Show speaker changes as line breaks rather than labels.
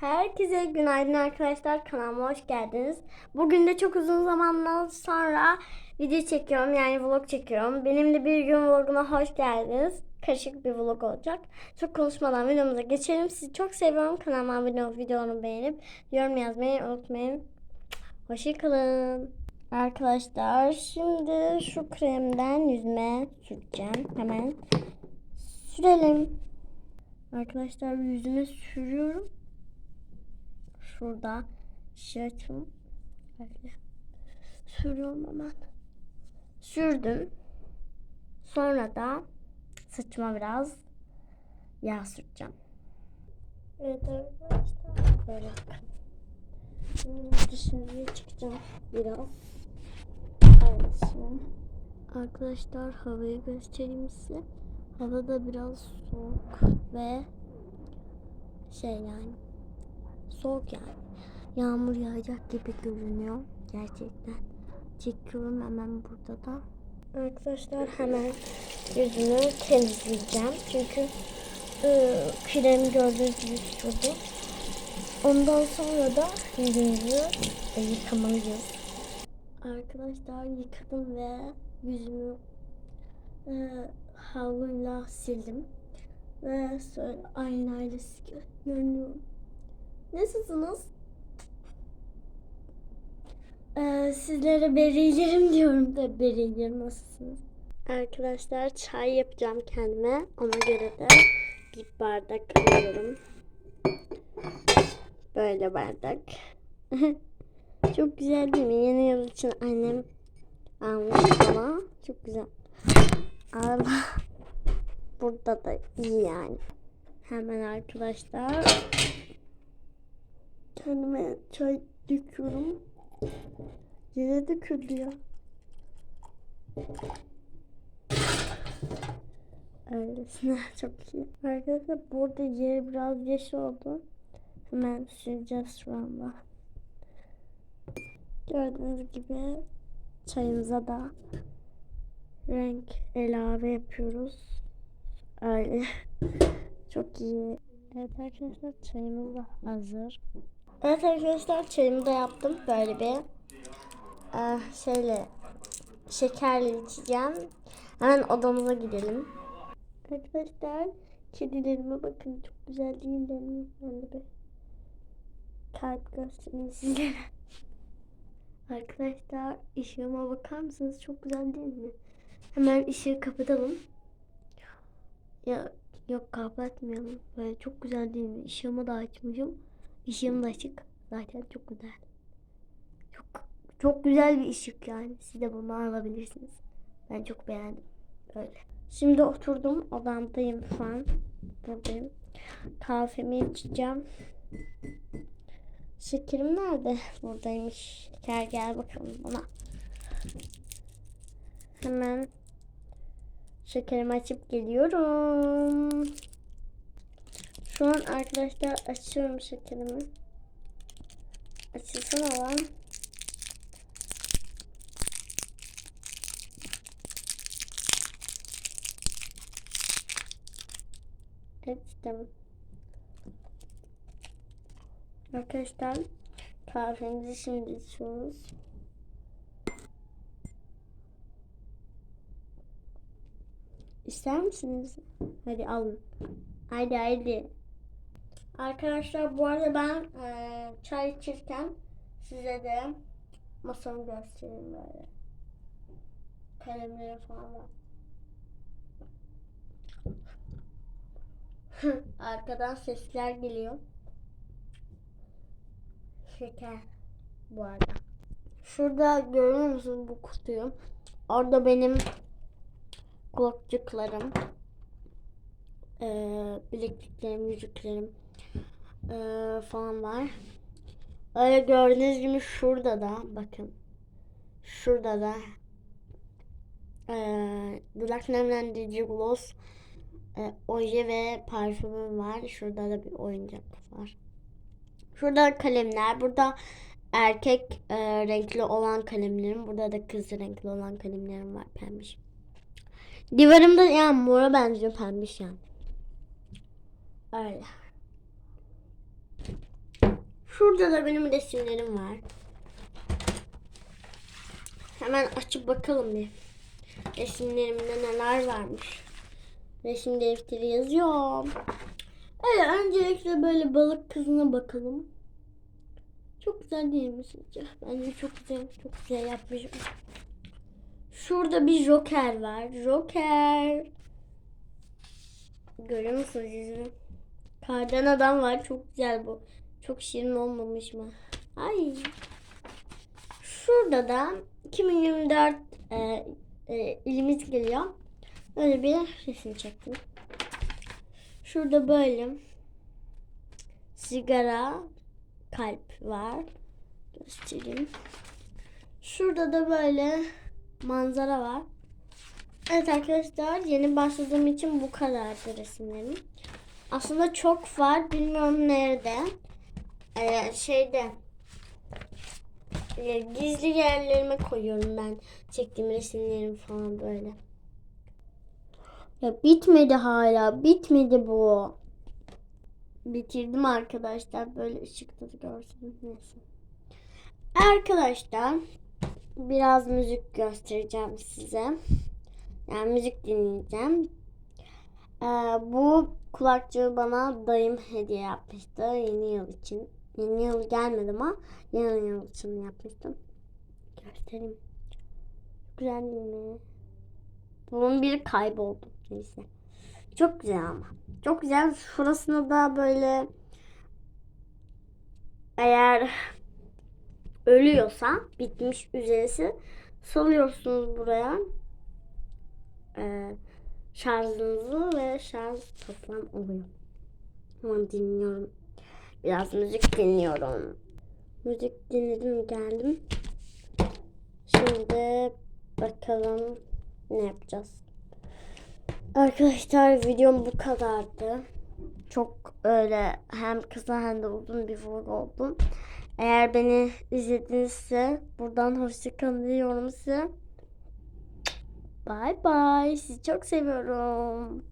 Herkese günaydın arkadaşlar. Kanalıma hoş geldiniz. Bugün de çok uzun zamandan sonra video çekiyorum. Yani vlog çekiyorum. Benim de bir gün vloguna hoş geldiniz. Karışık bir vlog olacak. Çok konuşmadan videomuza geçelim. Sizi çok seviyorum. Kanalıma abone olup videomu beğenip yorum yazmayı unutmayın. Hoşçakalın. Arkadaşlar şimdi şu kremden yüzüme süreceğim. Hemen sürelim. Arkadaşlar yüzüme sürüyorum. Şurada şey. Böyle. Sürüyorum hemen. Sürdüm. Sonra da saçıma biraz yağ süreceğim. Evet arkadaşlar. Böyle. Şimdi dışarıya çıkacağım biraz. Evet. Arkadaşlar havayı göstereyim size. Hava da biraz soğuk ve şey yani soğuk yani. Yağmur yağacak gibi görünüyor gerçekten. Çekiyorum hemen burada da. Arkadaşlar hemen yüzümü temizleyeceğim. Çünkü e, krem gördüğünüz gibi sürdüm. Ondan sonra da yüzümüzü yıkamalıyız. Arkadaşlar yıkadım ve yüzümü e, havluyla sildim. Ve sonra aynayla görünüyorum. Nasılsınız? Ee, sizlere bereylerim diyorum da bereylerim nasılsınız? Arkadaşlar çay yapacağım kendime. Ona göre de bir bardak alıyorum. Böyle bardak. Çok güzel değil mi? Yeni yıl için annem almış ama çok güzel. Ama burada da iyi yani. Hemen arkadaşlar kendime çay döküyorum. Yere döküldü ya. Öylesine çok iyi. Arkadaşlar burada yer biraz yeşil oldu. Hemen süreceğiz şu anda. Gördüğünüz gibi çayımıza da renk ilave yapıyoruz. Öyle. Çok iyi. Evet arkadaşlar çayımız da hazır. Evet arkadaşlar çayımı da yaptım. Böyle bir e, şeyle şekerle içeceğim. Hemen odamıza gidelim. Arkadaşlar kedilerime bakın çok güzel değiller mi? Ben de bir kalp göstereyim sizlere. Arkadaşlar ışığıma bakar mısınız? Çok güzel değil mi? Hemen ışığı kapatalım. Ya yok kapatmayalım. Böyle çok güzel değil mi? Işığımı da açmışım. Işığım da açık. Zaten çok güzel. Çok çok güzel bir ışık yani. Siz de bunu alabilirsiniz. Ben çok beğendim. Öyle. Şimdi oturdum. Odamdayım şu an. Buradayım. Kahvemi içeceğim. Şekerim nerede? Buradaymış. Şeker gel bakalım bana. Hemen şekerimi açıp geliyorum. Şu an arkadaşlar açıyorum şekerimi. Açılsana lan. Açtım. Arkadaşlar kahvemizi şimdi içiyoruz. İster misiniz? Hadi alın. Haydi haydi. Arkadaşlar bu arada ben e, çay içirken size de masamı göstereyim böyle. Kalemleri falan var. Arkadan sesler geliyor. Şeker bu arada. Şurada görüyor musunuz bu kutuyu? Orada benim kulakçıklarım, ee, bilekliklerim, yüzüklerim ee, falan var. Öyle gördüğünüz gibi şurada da bakın. Şurada da ee, dudak nemlendirici gloss, e, oje ve parfümüm var. Şurada da bir oyuncak var. Şurada kalemler. Burada erkek e, renkli olan kalemlerim. Burada da kız renkli olan kalemlerim var pembiş. Divarımda yani mora benziyor pembiş yani. Öyle. Şurada da benim resimlerim var. Hemen açıp bakalım bir. Resimlerimde neler varmış. Resim defteri yazıyorum. Evet öncelikle böyle balık kızına bakalım. Çok güzel değil mi sizce? Bence çok güzel. Çok güzel yapmışım. Şurada bir Joker var. Joker. Görüyor musunuz yüzünü? Kardan adam var. Çok güzel bu. Çok şirin olmamış mı? Ay. Şurada da 2024 e, e, ilimiz geliyor. Böyle bir resim çektim. Şurada böyle sigara kalp var. Göstereyim. Şurada da böyle manzara var. Evet arkadaşlar yeni başladığım için bu kadardı resimlerim. Aslında çok var. Bilmiyorum nerede. Ee, şeyde e, gizli yerlerime koyuyorum ben çektiğim resimlerim falan böyle. Ya bitmedi hala. Bitmedi bu. Bitirdim arkadaşlar. Böyle ışıkları görseniz neyse. Arkadaşlar biraz müzik göstereceğim size. Yani müzik dinleyeceğim. Ee, bu kulakçığı bana dayım hediye yapmıştı yeni yıl için. Yeni yıl gelmedi ama yeni yıl için yapmıştım. Göstereyim. Güzel değil mi? Bunun bir kayboldu. Neyse. Çok güzel ama. Çok güzel. Şurasında da böyle eğer ölüyorsa bitmiş üzerisi salıyorsunuz buraya e, şarjınızı ve şarj toplam oluyor. Ama dinliyorum. Biraz müzik dinliyorum. Müzik dinledim geldim. Şimdi bakalım ne yapacağız. Arkadaşlar videom bu kadardı. Çok öyle hem kısa hem de uzun bir vlog oldu. Eğer beni izledinizse buradan hoşçakalın diyorum size. Bye bye. Sizi çok seviyorum.